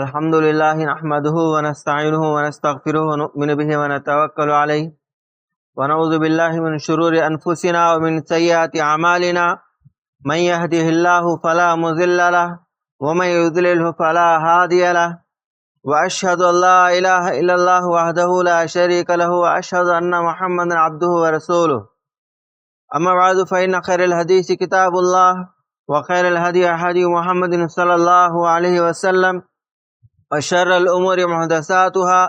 الحمد لله نحمده ونستعينه ونستغفره ونؤمن به ونتوكل عليه ونعوذ بالله من شرور أنفسنا ومن سيئات أعمالنا من يهده الله فلا مضل له ومن يضلله فلا هادي له وأشهد أن لا إله إلا الله وحده لا شريك له وأشهد أن محمدا عبده ورسوله أما بعد فإن خير الحديث كتاب الله وخير الهدي هدي محمد صلى الله عليه وسلم وشر الأمور محدثاتها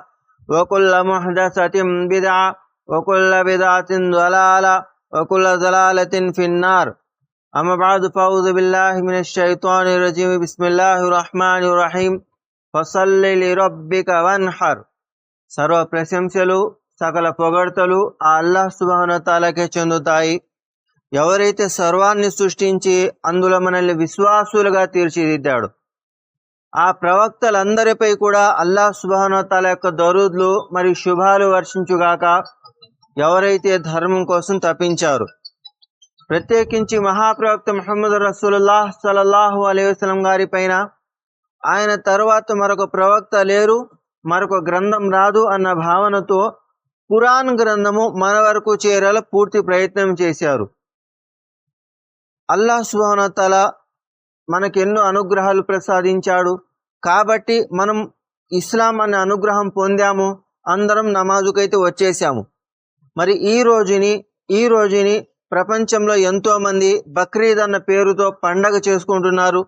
وكل محدثة بدعة وكل بدعة ضلالة وكل ضلالة في النار أما بعد فأعوذ بالله من الشيطان الرجيم بسم الله الرحمن الرحيم فصل لربك وانحر సర్వ ప్రశంసలు సకల పొగడ్తలు ఆ అల్లాహ్ సుబానతాలకే చెందుతాయి ఎవరైతే సర్వాన్ని సృష్టించి అందులో మనల్ని విశ్వాసులుగా తీర్చిదిద్దాడు ఆ ప్రవక్తలందరిపై కూడా అల్లాహ్ సుబానతాల యొక్క దరుద్లు మరియు శుభాలు వర్షించుగాక ఎవరైతే ధర్మం కోసం తప్పించారు ప్రత్యేకించి మహాప్రవక్త మహమ్మద్ రసూలుల్లాహ్ సలల్లాహు అలైహి గారి పైన ఆయన తరువాత మరొక ప్రవక్త లేరు మరొక గ్రంథం రాదు అన్న భావనతో పురాణ్ గ్రంథము మన వరకు చేరేలా పూర్తి ప్రయత్నం చేశారు. అల్లాహ్ సుహానతల మనకి ఎన్నో అనుగ్రహాలు ప్రసాదించాడు. కాబట్టి మనం ఇస్లాం అనే అనుగ్రహం పొందాము అందరం నమాజుకైతే వచ్చేసాము. మరి ఈ రోజుని ఈ రోజుని ప్రపంచంలో ఎంతోమంది బక్రీద్ అన్న పేరుతో పండగ చేసుకుంటున్నారు.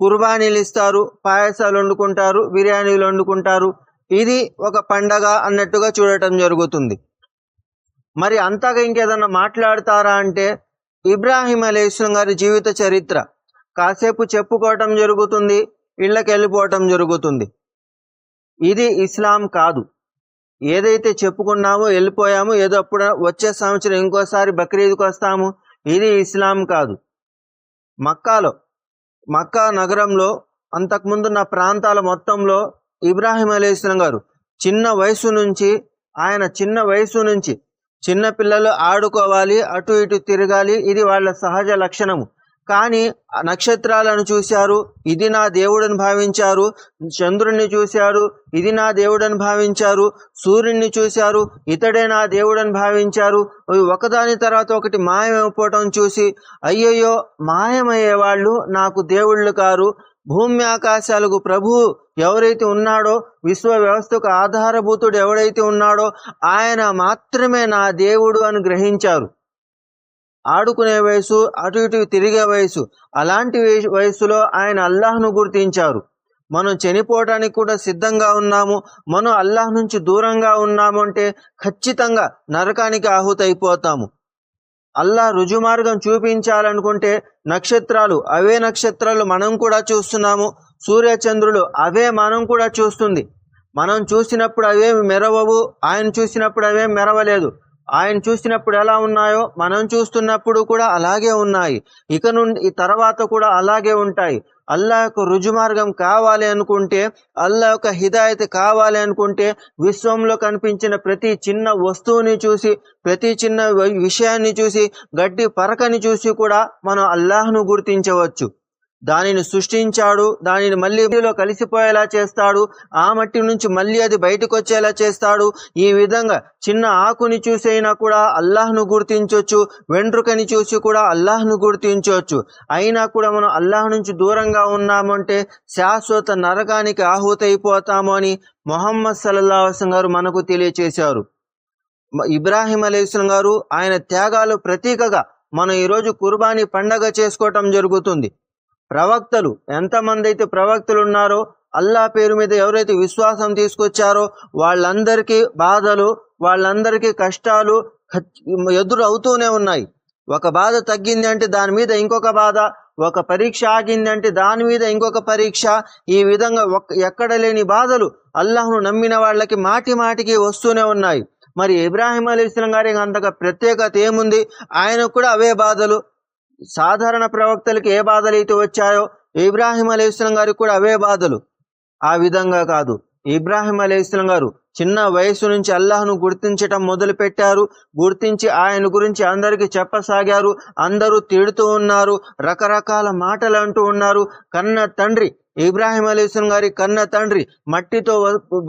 కుర్బానీలు ఇస్తారు పాయసాలు వండుకుంటారు బిర్యానీలు వండుకుంటారు. ఇది ఒక పండగ అన్నట్టుగా చూడటం జరుగుతుంది. మరి అంతగా ఇంకేదన్నా మాట్లాడతారా అంటే ఇబ్రాహిం అలీస్లం గారి జీవిత చరిత్ర. కాసేపు చెప్పుకోవటం జరుగుతుంది. ఇళ్ళకి వెళ్ళిపోవటం జరుగుతుంది. ఇది ఇస్లాం కాదు. ఏదైతే చెప్పుకున్నామో వెళ్ళిపోయామో ఏదో అప్పుడు వచ్చే సంవత్సరం ఇంకోసారి బక్రీద్కి వస్తాము ఇది ఇస్లాం కాదు. మక్కాలో మక్కా నగరంలో అంతకుముందు నా ప్రాంతాల మొత్తంలో ఇబ్రాహిమ అలీ ఇస్లాం గారు చిన్న వయసు నుంచి ఆయన చిన్న వయసు నుంచి చిన్నపిల్లలు ఆడుకోవాలి అటు ఇటు తిరగాలి ఇది వాళ్ళ సహజ లక్షణము. కానీ నక్షత్రాలను చూశారు. ఇది నా దేవుడని భావించారు. చంద్రుణ్ణి చూశారు. ఇది నా దేవుడని భావించారు. సూర్యుడిని చూశారు. ఇతడే నా దేవుడని భావించారు. ఒకదాని తర్వాత ఒకటి మాయమైపోవటం చూసి అయ్యయ్యో మాయమయ్యే వాళ్ళు నాకు దేవుళ్ళు కారు. భూమి ఆకాశాలకు ప్రభువు ఎవరైతే ఉన్నాడో విశ్వ వ్యవస్థకు ఆధారభూతుడు ఎవడైతే ఉన్నాడో ఆయన మాత్రమే నా దేవుడు అని గ్రహించారు. ఆడుకునే వయసు అటు ఇటు తిరిగే వయసు అలాంటి వయసులో ఆయన అల్లాహ్ను గుర్తించారు. మనం చనిపోవడానికి కూడా సిద్ధంగా ఉన్నాము. మనం అల్లాహ్ నుంచి దూరంగా ఉన్నాము అంటే ఖచ్చితంగా నరకానికి ఆహుతైపోతాము. అల్లాహ్ రుజుమార్గం చూపించాలనుకుంటే నక్షత్రాలు అవే నక్షత్రాలు మనం కూడా చూస్తున్నాము. సూర్యచంద్రులు అవే మనం కూడా చూస్తుంది. మనం చూసినప్పుడు అవేమి మెరవవు ఆయన చూసినప్పుడు అవేం మెరవలేదు. ఆయన చూసినప్పుడు ఎలా ఉన్నాయో మనం చూస్తున్నప్పుడు కూడా అలాగే ఉన్నాయి. ఇక నుండి ఈ తర్వాత కూడా అలాగే ఉంటాయి. అల్లా యొక్క రుజుమార్గం కావాలి అనుకుంటే అల్లా యొక్క హిదాయత్ కావాలి అనుకుంటే విశ్వంలో కనిపించిన ప్రతి చిన్న వస్తువుని చూసి ప్రతి చిన్న విషయాన్ని చూసి గడ్డి పరకని చూసి కూడా మనం అల్లాహ్ను గుర్తించవచ్చు. దానిని సృష్టించాడు దానిని మళ్ళీ కలిసిపోయేలా చేస్తాడు ఆ మట్టి నుంచి మళ్ళీ అది బయటకు వచ్చేలా చేస్తాడు. ఈ విధంగా చిన్న ఆకుని చూసైనా కూడా అల్లాహ్ను గుర్తించవచ్చు వెంట్రుకని చూసి కూడా అల్లాహ్ను గుర్తించవచ్చు అయినా కూడా మనం అల్లాహ్ నుంచి దూరంగా ఉన్నామంటే శాశ్వత నరకానికి ఆహుతైపోతాము అని మొహమ్మద్ సల్లాహసం గారు మనకు తెలియచేశారు. ఇబ్రాహీం అలీస్లం గారు ఆయన త్యాగాలు ప్రతీకగా మనం ఈరోజు కుర్బానీ పండగ చేసుకోవటం జరుగుతుంది. ప్రవక్తలు ఎంతమంది అయితే ప్రవక్తలు ఉన్నారో అల్లా పేరు మీద ఎవరైతే విశ్వాసం తీసుకొచ్చారో వాళ్ళందరికీ బాధలు వాళ్ళందరికీ కష్టాలు ఎదురు అవుతూనే ఉన్నాయి. ఒక బాధ తగ్గింది అంటే దాని మీద ఇంకొక బాధ ఒక పరీక్ష ఆగింది అంటే దాని మీద ఇంకొక పరీక్ష. ఈ విధంగా ఎక్కడ లేని బాధలు అల్లాహ్ను నమ్మిన వాళ్ళకి మాటి మాటికి వస్తూనే ఉన్నాయి. మరి ఇబ్రాహిం అలీ ఇస్లాం గారికి అంతగా ప్రత్యేకత ఏముంది? ఆయనకు కూడా అవే బాధలు. సాధారణ ప్రవక్తలకు ఏ బాధలు అయితే వచ్చాయో ఇబ్రాహిం అలీస్లం గారికి కూడా అవే బాధలు. ఆ విధంగా కాదు. ఇబ్రాహిం అలీస్లం గారు చిన్న వయసు నుంచి అల్లాహ్ను గుర్తించటం మొదలుపెట్టారు. గుర్తించి ఆయన గురించి అందరికీ చెప్పసాగారు. అందరూ తిడుతూ ఉన్నారు. రకరకాల మాటలు అంటూ ఉన్నారు. కన్న తండ్రి ఇబ్రాహిం అలీస్లం గారి కన్న తండ్రి మట్టితో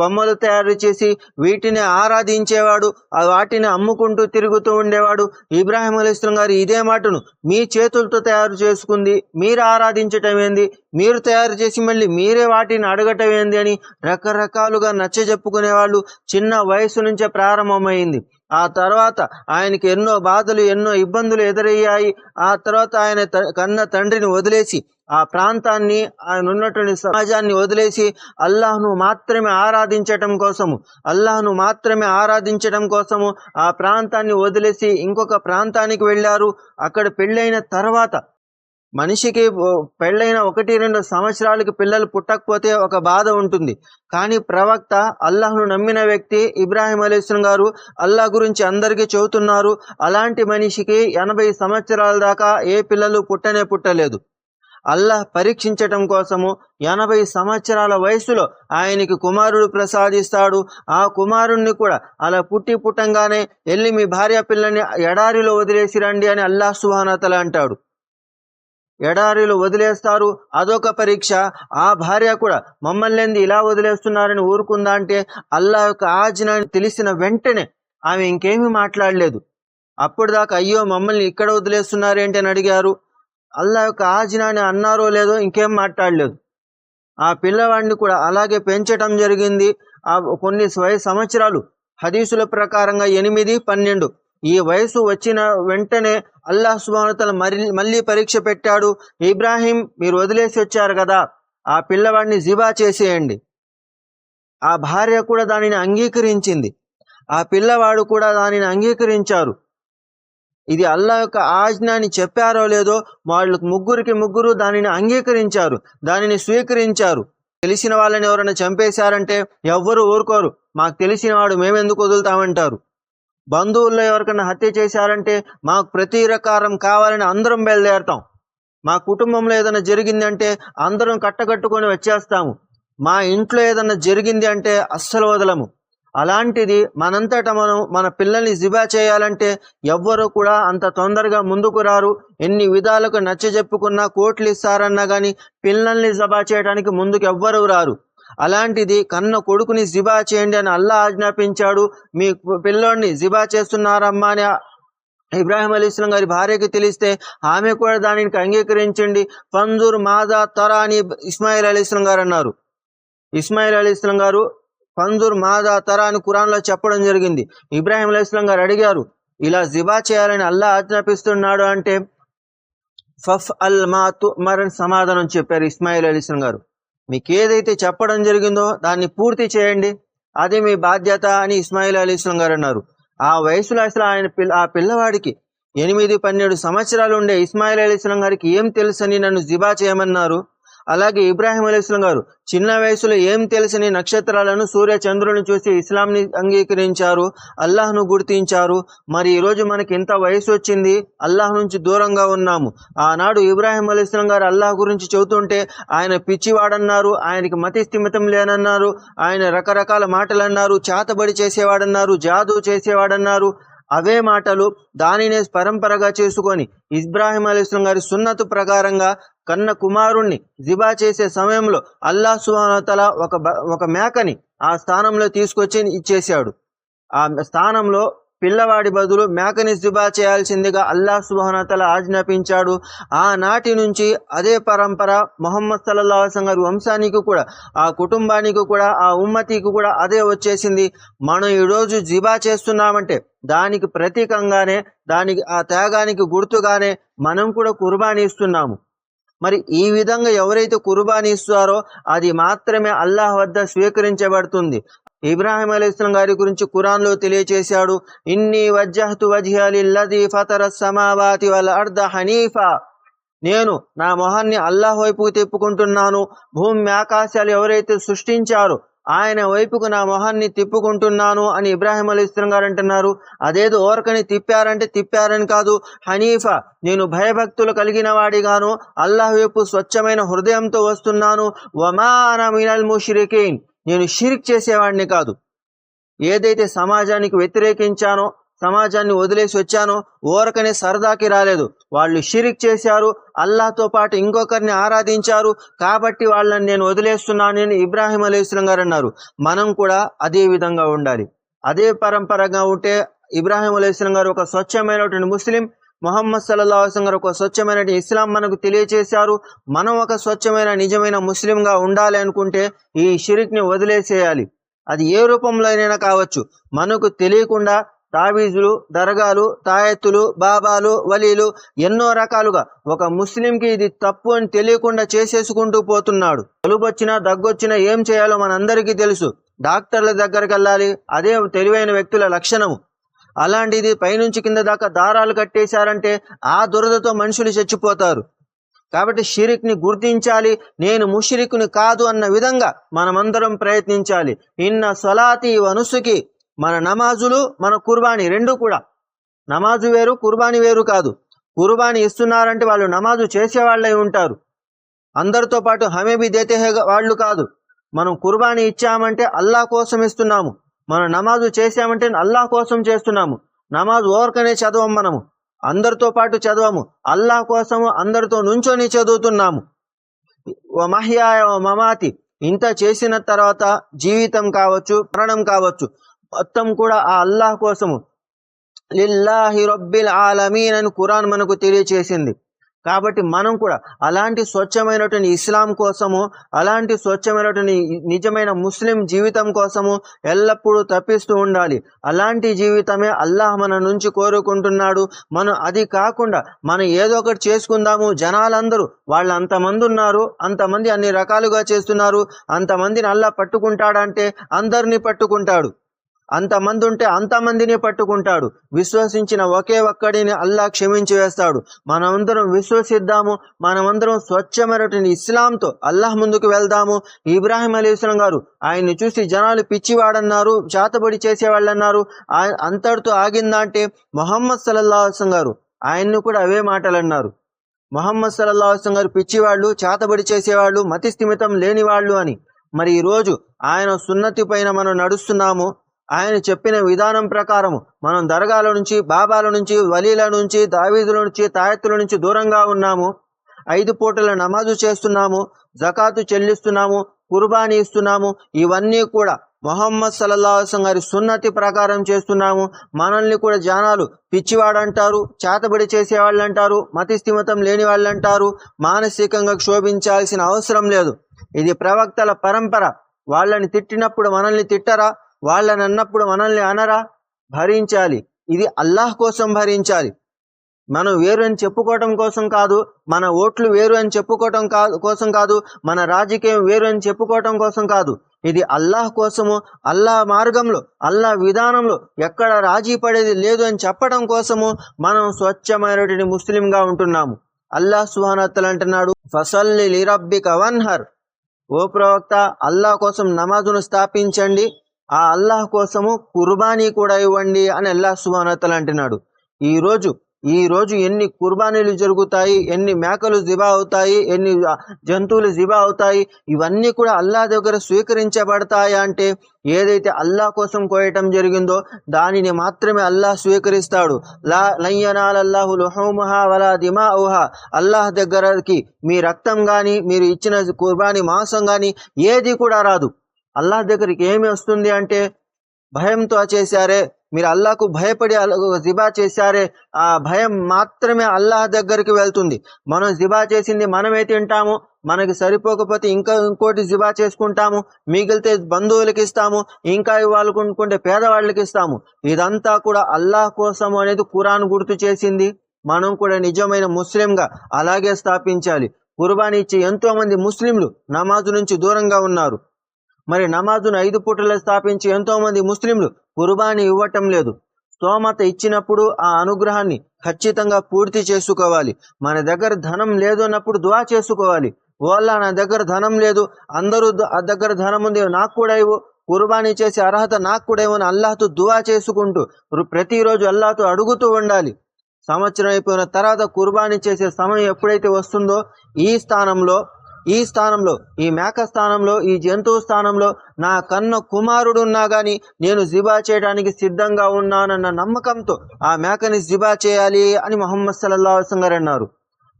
బొమ్మలు తయారు చేసి వీటిని ఆరాధించేవాడు వాటిని అమ్ముకుంటూ తిరుగుతూ ఉండేవాడు. ఇబ్రాహిం అలీస్లం గారు ఇదే మాటను మీ చేతులతో తయారు చేసుకుంది మీరు ఆరాధించటం ఏంది? మీరు తయారు చేసి మళ్ళీ మీరే వాటిని అడగటం ఏంది అని రకరకాలుగా నచ్చ చెప్పుకునేవాళ్ళు చిన్న వయసు నుంచే ప్రారంభమైంది. ఆ తర్వాత ఆయనకి ఎన్నో బాధలు ఎన్నో ఇబ్బందులు ఎదురయ్యాయి. ఆ తర్వాత ఆయన త- కన్న తండ్రిని వదిలేసి ఆ ప్రాంతాన్ని ఆయన ఉన్నటువంటి సమాజాన్ని వదిలేసి అల్లాహ్ను మాత్రమే ఆరాధించటం కోసము అల్లాహ్ను మాత్రమే ఆరాధించటం కోసము ఆ ప్రాంతాన్ని వదిలేసి ఇంకొక ప్రాంతానికి వెళ్ళారు. అక్కడ పెళ్ళైన తర్వాత మనిషికి పెళ్ళైన ఒకటి రెండు సంవత్సరాలకి పిల్లలు పుట్టకపోతే ఒక బాధ ఉంటుంది. కానీ ప్రవక్త అల్లాహ్ను నమ్మిన వ్యక్తి ఇబ్రాహిం అలీస్లం గారు అల్లాహ్ గురించి అందరికీ చెబుతున్నారు. అలాంటి మనిషికి ఎనభై సంవత్సరాల దాకా ఏ పిల్లలు పుట్టనే పుట్టలేదు. అల్లాహ్ పరీక్షించటం కోసము ఎనభై సంవత్సరాల వయసులో ఆయనకి కుమారుడు ప్రసాదిస్తాడు. ఆ కుమారుణ్ణి కూడా అలా పుట్టి పుట్టంగానే వెళ్ళి మీ భార్య పిల్లని ఎడారిలో వదిలేసి రండి అని అల్లాహ్ సుహానతల అంటాడు. ఎడారిలో వదిలేస్తారు. అదొక పరీక్ష. ఆ భార్య కూడా మమ్మల్ని ఏంది ఇలా వదిలేస్తున్నారని ఊరుకుందా అంటే అల్లా యొక్క ఆజ్ఞ తెలిసిన వెంటనే ఆమె ఇంకేమీ మాట్లాడలేదు. అప్పుడు దాకా అయ్యో మమ్మల్ని ఇక్కడ వదిలేస్తున్నారేంటి అని అడిగారు. అల్లా యొక్క ఆజ్ఞ అని అన్నారో లేదో ఇంకేం మాట్లాడలేదు. ఆ పిల్లవాడిని కూడా అలాగే పెంచటం జరిగింది. ఆ కొన్ని స్వయ సంవత్సరాలు హదీసుల ప్రకారంగా ఎనిమిది పన్నెండు ఈ వయసు వచ్చిన వెంటనే అల్లాహ్ సుబానతల మరి మళ్ళీ పరీక్ష పెట్టాడు. ఇబ్రాహీం మీరు వదిలేసి వచ్చారు కదా. ఆ పిల్లవాడిని జిబా చేసేయండి. ఆ భార్య కూడా దానిని అంగీకరించింది. ఆ పిల్లవాడు కూడా దానిని అంగీకరించారు. ఇది అల్లా యొక్క ఆజ్ఞ అని చెప్పారో లేదో వాళ్ళు ముగ్గురికి ముగ్గురు దానిని అంగీకరించారు. దానిని స్వీకరించారు. తెలిసిన వాళ్ళని ఎవరైనా చంపేశారంటే ఎవ్వరు ఊరుకోరు. మాకు తెలిసిన వాడు మేమెందుకు వదులుతామంటారు. బంధువుల్లో ఎవరికైనా హత్య చేశారంటే మాకు ప్రతీరకారం కావాలని అందరం బయలుదేరతాం. మా కుటుంబంలో ఏదైనా జరిగిందంటే అందరం కట్టగట్టుకొని వచ్చేస్తాము. మా ఇంట్లో ఏదైనా జరిగింది అంటే అస్సలు వదలము. అలాంటిది మనంతట మనం మన పిల్లల్ని జిబా చేయాలంటే ఎవ్వరు కూడా అంత తొందరగా ముందుకు రారు. ఎన్ని విధాలకు నచ్చ చెప్పుకున్నా కోట్లు ఇస్తారన్నా కానీ పిల్లల్ని జబా చేయడానికి ముందుకు ఎవ్వరూ రారు. అలాంటిది కన్న కొడుకుని జిబా చేయండి అని అల్లా ఆజ్ఞాపించాడు. మీ పిల్లోడిని జిబా చేస్తున్నారమ్మా అని ఇబ్రాహిం అలీస్లం గారి భార్యకి తెలిస్తే ఆమె కూడా దానికి అంగీకరించండి. పంజూర్ మాదా తరా అని ఇస్మాయిల్ అలీస్లం గారు అన్నారు. ఇస్మాయిల్ అలీస్లం గారు పంజూర్ మాదా తరా అని కురాన్లో చెప్పడం జరిగింది. ఇబ్రాహిం అలీస్లం గారు అడిగారు ఇలా జిబా చేయాలని అల్లా ఆజ్ఞాపిస్తున్నాడు అంటే ఫఫ్ అల్ మాతు మరని సమాధానం చెప్పారు ఇస్మాయిల్ అలీస్లం గారు. మీకు ఏదైతే చెప్పడం జరిగిందో దాన్ని పూర్తి చేయండి. అది మీ బాధ్యత అని ఇస్మాయిల్ అలీ ఇస్లాం గారు అన్నారు. ఆ వయసులో అసలు ఆయన పిల్ల ఆ పిల్లవాడికి ఎనిమిది పన్నెండు సంవత్సరాలు ఉండే ఇస్మాయిల్ అలీ ఇస్లాం గారికి ఏం తెలుసని నన్ను జిబా చేయమన్నారు? అలాగే ఇబ్రాహిం అలీస్లం గారు చిన్న వయసులో ఏం తెలిసిన నక్షత్రాలను సూర్య చంద్రులను చూసి ఇస్లాంని అంగీకరించారు అల్లాహ్ను గుర్తించారు. మరి ఈరోజు మనకి ఇంత వయసు వచ్చింది అల్లాహ్ నుంచి దూరంగా ఉన్నాము. ఆనాడు ఇబ్రాహిం అలీస్లం గారు అల్లాహ్ గురించి చెబుతుంటే ఆయన పిచ్చివాడన్నారు ఆయనకి మతి స్థిమితం లేనన్నారు ఆయన రకరకాల మాటలు అన్నారు చేతబడి చేసేవాడన్నారు జాదు చేసేవాడన్నారు. అవే మాటలు దానినే పరంపరగా చేసుకొని ఇబ్రాహిం అలీస్లం గారి సున్నతు ప్రకారంగా కన్న కుమారుణ్ణి జిబా చేసే సమయంలో అల్లా సుహానతల ఒక బ- ఒక మేకని ఆ స్థానంలో తీసుకొచ్చి ఇచ్చేశాడు. ఆ స్థానంలో పిల్లవాడి బదులు మేకని జిబా చేయాల్సిందిగా అల్లా సుహానతల ఆజ్ఞాపించాడు. ఆనాటి నుంచి అదే పరంపర మొహమ్మద్ సల్లాహసం గారి వంశానికి కూడా ఆ కుటుంబానికి కూడా ఆ ఉమ్మతికి కూడా అదే వచ్చేసింది. మనం ఈరోజు జిబా చేస్తున్నామంటే దానికి ప్రతీకంగానే దానికి ఆ త్యాగానికి గుర్తుగానే మనం కూడా కుర్బానీ ఇస్తున్నాము. మరి ఈ విధంగా ఎవరైతే కుర్బానీ ఇస్తారో అది మాత్రమే అల్లాహ్ వద్ద స్వీకరించబడుతుంది. ఇబ్రాహిం అలీస్లం గారి గురించి కురాన్లో తెలియచేశాడు ఇన్ని వజ్జహతు వజ్హలిల్లది ఫతర సమావాతి వల్ అర్ధ హనీఫా. నేను నా మొహాన్ని అల్లాహ్ వైపుకు తిప్పుకుంటున్నాను భూమి ఆకాశాలు ఎవరైతే సృష్టించారో ఆయన వైపుకు నా మొహాన్ని తిప్పుకుంటున్నాను అని ఇబ్రాహిం అలీ ఇస్లాం గారు అంటున్నారు. అదేదో ఓరకని తిప్పారంటే తిప్పారని కాదు. హనీఫా నేను భయభక్తులు కలిగిన వాడిగాను. అల్లాహ్ వైపు స్వచ్ఛమైన హృదయంతో వస్తున్నాను. వమానా మినల్ ముషిరికీన్ నేను షిరిక్ చేసేవాడిని కాదు. ఏదైతే సమాజానికి వ్యతిరేకించానో సమాజాన్ని వదిలేసి వచ్చాను ఓరకనే సరదాకి రాలేదు. వాళ్ళు షిరిక్ చేశారు అల్లాతో పాటు ఇంకొకరిని ఆరాధించారు కాబట్టి వాళ్ళని నేను వదిలేస్తున్నాను అని ఇబ్రాహిం అలీస్లం గారు అన్నారు. మనం కూడా అదే విధంగా ఉండాలి. అదే పరంపరగా ఉంటే ఇబ్రాహిం అలీస్లం గారు ఒక స్వచ్ఛమైనటువంటి ముస్లిం మొహమ్మద్ సల్లా అస్లం గారు ఒక స్వచ్ఛమైన ఇస్లాం మనకు తెలియచేశారు. మనం ఒక స్వచ్ఛమైన నిజమైన ముస్లింగా ఉండాలి అనుకుంటే ఈ షిరిక్ని వదిలేసేయాలి. అది ఏ రూపంలో కావచ్చు. మనకు తెలియకుండా తావీజులు దర్గాలు తాయెత్తులు బాబాలు వలీలు ఎన్నో రకాలుగా. ఒక ముస్లింకి ఇది తప్పు అని తెలియకుండా చేసేసుకుంటూ పోతున్నాడు. జలుబొచ్చినా దగ్గొచ్చినా ఏం చేయాలో మనందరికీ తెలుసు. డాక్టర్ల దగ్గరికి వెళ్ళాలి అదే తెలివైన వ్యక్తుల లక్షణము. అలాంటిది పైనుంచి కింద దాకా దారాలు కట్టేశారంటే ఆ దురదతో మనుషులు చచ్చిపోతారు. కాబట్టి షిరిక్ని గుర్తించాలి. నేను ముషిరిక్ని కాదు అన్న విధంగా మనమందరం ప్రయత్నించాలి. ఇన్న సొలాతి వనుసుకి మన నమాజులు మన కుర్బానీ రెండు కూడా. నమాజు వేరు కుర్బానీ వేరు కాదు. కుర్బానీ ఇస్తున్నారంటే వాళ్ళు నమాజు చేసేవాళ్ళై ఉంటారు. అందరితో పాటు హమేబీ దేతేహే వాళ్ళు కాదు. మనం కుర్బానీ ఇచ్చామంటే అల్లా కోసం ఇస్తున్నాము. మనం నమాజు చేసామంటే అల్లా కోసం చేస్తున్నాము. నమాజ్ ఓర్కనే చదవం మనము. అందరితో పాటు చదవము. అల్లా కోసము అందరితో నుంచొని చదువుతున్నాము. మహ్యాయ మమాతి. ఇంత చేసిన తర్వాత జీవితం కావచ్చు మరణం కావచ్చు. మొత్తం కూడా ఆ అల్లాహ్ కోసము. లిల్లాహి రబ్బిల్ ఆలమీన్ అని ఖురాన్ మనకు తెలియచేసింది. కాబట్టి మనం కూడా అలాంటి స్వచ్ఛమైనటువంటి ఇస్లాం కోసము అలాంటి స్వచ్ఛమైనటువంటి నిజమైన ముస్లిం జీవితం కోసము ఎల్లప్పుడూ తప్పిస్తూ ఉండాలి. అలాంటి జీవితమే అల్లాహ్ మన నుంచి కోరుకుంటున్నాడు. మనం అది కాకుండా మనం ఏదో ఒకటి చేసుకుందాము. జనాలందరూ వాళ్ళు అంతమంది ఉన్నారు అంతమంది అన్ని రకాలుగా చేస్తున్నారు. అంతమందిని అల్లా పట్టుకుంటాడంటే అందరినీ పట్టుకుంటాడు. అంతమంది ఉంటే అంతమందిని పట్టుకుంటాడు. విశ్వసించిన ఒకే ఒక్కడిని అల్లా క్షమించి వేస్తాడు. మనమందరం విశ్వసిద్దాము. మనమందరం స్వచ్ఛమైనటువంటి ఇస్లాంతో అల్లాహ్ ముందుకు వెళ్దాము. ఇబ్రాహిం అలీ ఇస్లాం గారు ఆయన్ని చూసి జనాలు పిచ్చివాడన్నారు చేతబడి చేసేవాళ్ళన్నారు. అంతటితో ఆగిందంటే మొహమ్మద్ సల్లల్లాహు గారు ఆయన్ని కూడా అవే మాటలు అన్నారు మొహమ్మద్ సల్లల్లాహు గారు పిచ్చివాళ్ళు చేతబడి చేసేవాళ్ళు మతి స్థిమితం లేని వాళ్ళు అని. మరి ఈ రోజు ఆయన సున్నతి పైన మనం నడుస్తున్నాము. ఆయన చెప్పిన విధానం ప్రకారము మనం దర్గాల నుంచి బాబాల నుంచి వలీల నుంచి దావీదుల నుంచి తాయెత్తుల నుంచి దూరంగా ఉన్నాము. ఐదు పూటల నమాజు చేస్తున్నాము జకాతు చెల్లిస్తున్నాము కుర్బానీ ఇస్తున్నాము. ఇవన్నీ కూడా మొహమ్మద్ సల్లాహం గారి సున్నతి ప్రకారం చేస్తున్నాము. మనల్ని కూడా జనాలు పిచ్చివాడంటారు చేతబడి చేసేవాళ్ళు అంటారు మతిస్థిమతం లేని వాళ్ళు అంటారు మానసికంగా క్షోభించాల్సిన అవసరం లేదు. ఇది ప్రవక్తల పరంపర. వాళ్ళని తిట్టినప్పుడు మనల్ని తిట్టరా? వాళ్ళని అన్నప్పుడు మనల్ని అనరా? భరించాలి. ఇది అల్లాహ్ కోసం భరించాలి. మనం వేరు అని చెప్పుకోవటం కోసం కాదు మన ఓట్లు వేరు అని చెప్పుకోవటం కాదు కోసం కాదు మన రాజకీయం వేరు అని చెప్పుకోవటం కోసం కాదు. ఇది అల్లాహ్ కోసము అల్లాహ్ మార్గంలో అల్లాహ్ విధానంలో ఎక్కడ రాజీ పడేది లేదు అని చెప్పడం కోసము మనం స్వచ్ఛమైనటువంటి ముస్లింగా ఉంటున్నాము. అల్లాహ్ సుహానత్తలు అంటున్నాడు ఫసల్లి లిరబ్బిక వన్హర్. ఓ ప్రవక్త అల్లాహ్ కోసం నమాజును స్థాపించండి ఆ అల్లాహ్ కోసము కుర్బానీ కూడా ఇవ్వండి అని అల్లాహ్ సుబానతలు అంటున్నాడు. ఈరోజు ఈరోజు ఈ రోజు ఎన్ని కుర్బానీలు జరుగుతాయి ఎన్ని మేకలు జిబా అవుతాయి ఎన్ని జంతువులు జిబా అవుతాయి ఇవన్నీ కూడా అల్లాహ్ దగ్గర స్వీకరించబడతాయి అంటే ఏదైతే అల్లాహ్ కోసం కోయటం జరిగిందో దానిని మాత్రమే అల్లాహ్ స్వీకరిస్తాడు. లా లయ్యనాలల్లాహు లుహోముహా వలా దిమాఉహా. అల్లాహ్ దగ్గరకి మీ రక్తం కానీ మీరు ఇచ్చిన కుర్బానీ మాంసం కానీ ఏది కూడా రాదు. అల్లాహ్ దగ్గరికి ఏమి వస్తుంది అంటే భయంతో చేశారే మీరు అల్లాహకు భయపడి జిబా చేశారే ఆ భయం మాత్రమే అల్లాహ్ దగ్గరికి వెళ్తుంది. మనం జిబా చేసింది మనమే తింటాము మనకి సరిపోకపోతే ఇంకా ఇంకోటి జిబా చేసుకుంటాము మిగిలితే బంధువులకి ఇస్తాము ఇంకా ఇవ్వాలనుకుంటే పేదవాళ్ళకి ఇస్తాము. ఇదంతా కూడా అల్లాహ్ కోసము అనేది కురాన్ గుర్తు చేసింది. మనం కూడా నిజమైన ముస్లింగా అలాగే స్థాపించాలి. కుర్బానీ ఇచ్చి ఎంతోమంది ముస్లింలు నమాజు నుంచి దూరంగా ఉన్నారు. మరి నమాజును ఐదు పూటలు స్థాపించి ఎంతో మంది ముస్లింలు కుర్బానీ ఇవ్వటం లేదు. స్తోమత ఇచ్చినప్పుడు ఆ అనుగ్రహాన్ని ఖచ్చితంగా పూర్తి చేసుకోవాలి. మన దగ్గర ధనం లేదు అన్నప్పుడు దువా చేసుకోవాలి. ఓల్లా నా దగ్గర ధనం లేదు. అందరూ ఆ దగ్గర ధనం ఉంది నాకు కూడా ఇవ్వు. కుర్బానీ చేసే అర్హత నాకు కూడా ఇవ్వని అల్లాహతో దువా చేసుకుంటూ ప్రతిరోజు అల్లాహతో అడుగుతూ ఉండాలి. సంవత్సరం అయిపోయిన తర్వాత కుర్బానీ చేసే సమయం ఎప్పుడైతే వస్తుందో ఈ స్థానంలో ఈ స్థానంలో ఈ మేక స్థానంలో ఈ జంతువు స్థానంలో నా కన్న కుమారుడు ఉన్నా కానీ నేను జిబా చేయడానికి సిద్ధంగా ఉన్నానన్న నమ్మకంతో ఆ మేకని జిబా చేయాలి అని మొహమ్మద్ సల్లల్లాహు గారు అన్నారు.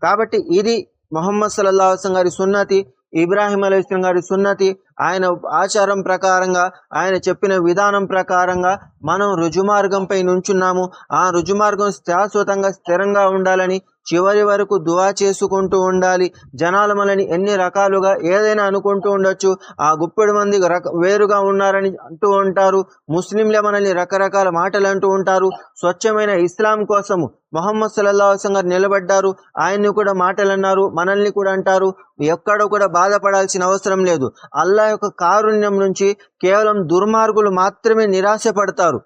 కాబట్టి ఇది మొహమ్మద్ సల్లల్లాహు గారి సున్నతి ఇబ్రాహీం అలైహి గారి సున్నతి ఆయన ఆచారం ప్రకారంగా ఆయన చెప్పిన విధానం ప్రకారంగా మనం రుజుమార్గంపై నుంచున్నాము. ఆ రుజుమార్గం శాశ్వతంగా స్థిరంగా ఉండాలని చివరి వరకు దువా చేసుకుంటూ ఉండాలి. జనాలు మనని ఎన్ని రకాలుగా ఏదైనా అనుకుంటూ ఉండొచ్చు. ఆ గుప్పెడు మంది రక వేరుగా ఉన్నారని అంటూ ఉంటారు. ముస్లింలే మనల్ని రకరకాల మాటలు అంటూ ఉంటారు. స్వచ్ఛమైన ఇస్లాం కోసము మొహమ్మద్ సల్లల్లాహు గారు నిలబడ్డారు. ఆయన్ని కూడా మాటలు అన్నారు మనల్ని కూడా అంటారు. ఎక్కడ కూడా బాధపడాల్సిన అవసరం లేదు. అల్లా యొక్క కారుణ్యం నుంచి కేవలం దుర్మార్గులు మాత్రమే నిరాశపడతారు.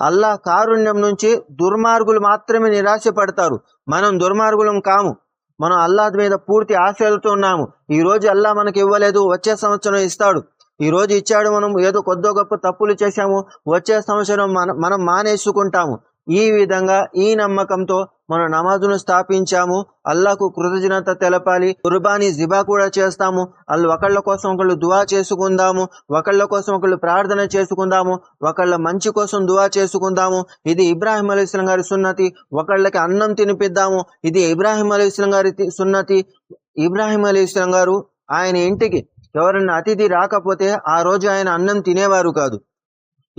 అల్లా కారుణ్యం నుంచి దుర్మార్గులు మాత్రమే నిరాశపడతారు. మనం దుర్మార్గులం కాము. మనం అల్లా మీద పూర్తి ఆశలతో ఉన్నాము. ఈ రోజు అల్లా మనకి ఇవ్వలేదు వచ్చే సంవత్సరం ఇస్తాడు. ఈ రోజు ఇచ్చాడు మనం ఏదో కొద్దో గొప్ప తప్పులు చేశాము వచ్చే సంవత్సరం మన మనం మానేసుకుంటాము. ఈ విధంగా ఈ నమ్మకంతో మనం నమాజును స్థాపించాము. అల్లాకు కృతజ్ఞత తెలపాలి. కుర్బానీ జిబా కూడా చేస్తాము. అల్లు ఒకళ్ళ కోసం ఒకళ్ళు దువా చేసుకుందాము. ఒకళ్ళ కోసం ఒకళ్ళు ప్రార్థన చేసుకుందాము. ఒకళ్ళ మంచి కోసం దువా చేసుకుందాము. ఇది ఇబ్రాహిం అలీస్లం గారి సున్నతి. ఒకళ్ళకి అన్నం తినిపిద్దాము. ఇది ఇబ్రాహిం అలీస్లం గారి సున్నతి. ఇబ్రాహిం అలీస్లం గారు ఆయన ఇంటికి ఎవరైనా అతిథి రాకపోతే ఆ రోజు ఆయన అన్నం తినేవారు కాదు.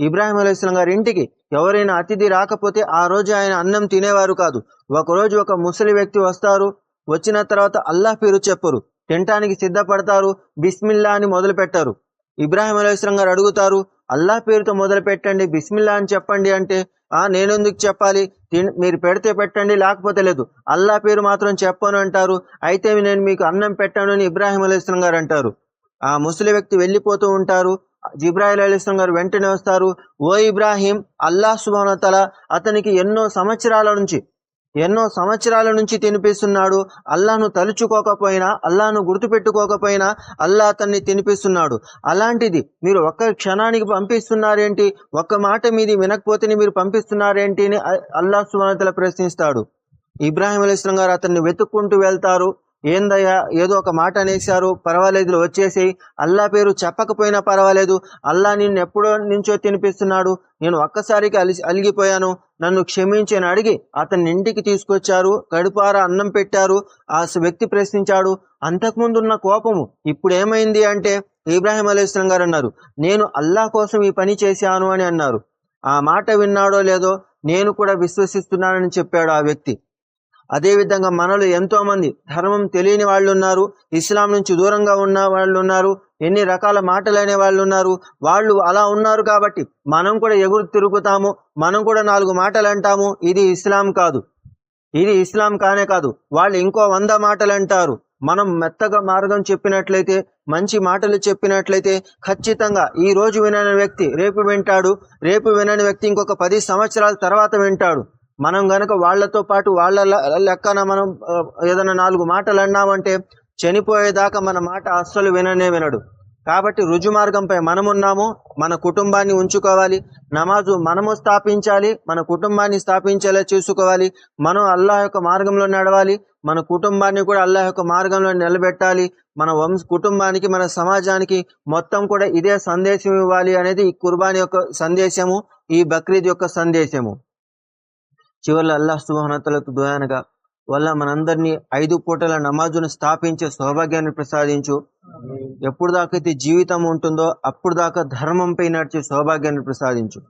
ఇబ్రాహిం అలైస్లాం గారి ఇంటికి ఎవరైనా అతిథి రాకపోతే ఆ రోజు ఆయన అన్నం తినేవారు కాదు. ఒకరోజు ఒక ముసలి వ్యక్తి వస్తారు. వచ్చిన తర్వాత అల్లాహ్ పేరు చెప్పరు. తినటానికి సిద్ధపడతారు. బిస్మిల్లా అని మొదలు పెట్టారు ఇబ్రాహిం అలైస్లాం గారు అడుగుతారు అల్లాహ్ పేరుతో మొదలు పెట్టండి బిస్మిల్లా అని చెప్పండి అంటే ఆ నేనెందుకు చెప్పాలి? మీరు పెడితే పెట్టండి లేకపోతే లేదు. అల్లా పేరు మాత్రం చెప్పను అంటారు. అయితే నేను మీకు అన్నం పెట్టాను అని ఇబ్రాహిం అలైస్లాం గారు అంటారు. ఆ ముసలి వ్యక్తి వెళ్ళిపోతూ ఉంటారు. జిబ్రాహిల్ అలీస్లం గారు వెంటనే వస్తారు. ఓ ఇబ్రాహీం అల్లాహ్ సుబానతల అతనికి ఎన్నో సంవత్సరాల నుంచి ఎన్నో సంవత్సరాల నుంచి తినిపిస్తున్నాడు. అల్లాను తలుచుకోకపోయినా అల్లాను గుర్తుపెట్టుకోకపోయినా అల్లా అతన్ని తినిపిస్తున్నాడు. అలాంటిది మీరు ఒక్క క్షణానికి పంపిస్తున్నారేంటి? ఒక్క మాట మీది వినకపోతేనే మీరు పంపిస్తున్నారేంటి అని అల్లా అల్లాహ్ ప్రశ్నిస్తాడు. ఇబ్రాహిం అలీస్లం గారు అతన్ని వెతుక్కుంటూ వెళ్తారు. ఏందయ్యా? ఏదో ఒక మాట అనేశారు. పర్వాలేదు వచ్చేసి అల్లా పేరు చెప్పకపోయినా పర్వాలేదు. అల్లా నిన్ను ఎప్పుడో నుంచో తినిపిస్తున్నాడు. నేను ఒక్కసారికి అలి అలిగిపోయాను. నన్ను క్షమించని అడిగి అతన్ని ఇంటికి తీసుకొచ్చారు. కడుపార అన్నం పెట్టారు. ఆ వ్యక్తి ప్రశ్నించాడు. అంతకుముందున్న కోపము ఇప్పుడు ఏమైంది అంటే ఇబ్రాహిం అలీస్లం గారు అన్నారు నేను అల్లా కోసం ఈ పని చేశాను అని అన్నారు. ఆ మాట విన్నాడో లేదో నేను కూడా విశ్వసిస్తున్నానని చెప్పాడు ఆ వ్యక్తి. అదేవిధంగా మనలో ఎంతో మంది ధర్మం తెలియని వాళ్ళు ఉన్నారు ఇస్లాం నుంచి దూరంగా ఉన్న వాళ్ళు ఉన్నారు ఎన్ని రకాల మాటలు అనే వాళ్ళు ఉన్నారు వాళ్ళు అలా ఉన్నారు కాబట్టి మనం కూడా ఎగురు తిరుగుతాము మనం కూడా నాలుగు మాటలు అంటాము ఇది ఇస్లాం కాదు. ఇది ఇస్లాం కానే కాదు వాళ్ళు ఇంకో వంద మాటలు అంటారు. మనం మెత్తగా మార్గం చెప్పినట్లయితే మంచి మాటలు చెప్పినట్లయితే ఖచ్చితంగా ఈ రోజు వినని వ్యక్తి రేపు వింటాడు రేపు వినని వ్యక్తి ఇంకొక పది సంవత్సరాల తర్వాత వింటాడు. మనం గనక వాళ్ళతో పాటు వాళ్ళ లెక్కన మనం ఏదైనా నాలుగు మాటలు అన్నామంటే చనిపోయేదాకా మన మాట అస్సలు విననే వినడు. కాబట్టి రుజు మార్గంపై మనమున్నాము మన కుటుంబాన్ని ఉంచుకోవాలి నమాజు మనము స్థాపించాలి మన కుటుంబాన్ని స్థాపించేలా చూసుకోవాలి మనం అల్లాహ్ యొక్క మార్గంలో నడవాలి మన కుటుంబాన్ని కూడా అల్లాహ్ యొక్క మార్గంలో నిలబెట్టాలి మన వంశ కుటుంబానికి మన సమాజానికి మొత్తం కూడా ఇదే సందేశం ఇవ్వాలి అనేది ఈ కుర్బానీ యొక్క సందేశము ఈ బక్రీద్ యొక్క సందేశము. చివరిలో అల్లాహ్ సుబహనతలకు దుయానగా వల్ల మనందరినీ ఐదు పూటల నమాజును స్థాపించే సౌభాగ్యాన్ని ప్రసాదించు. ఎప్పుడు దాకైతే జీవితం ఉంటుందో అప్పుడు దాకా ధర్మంపై నడిచే సౌభాగ్యాన్ని ప్రసాదించు.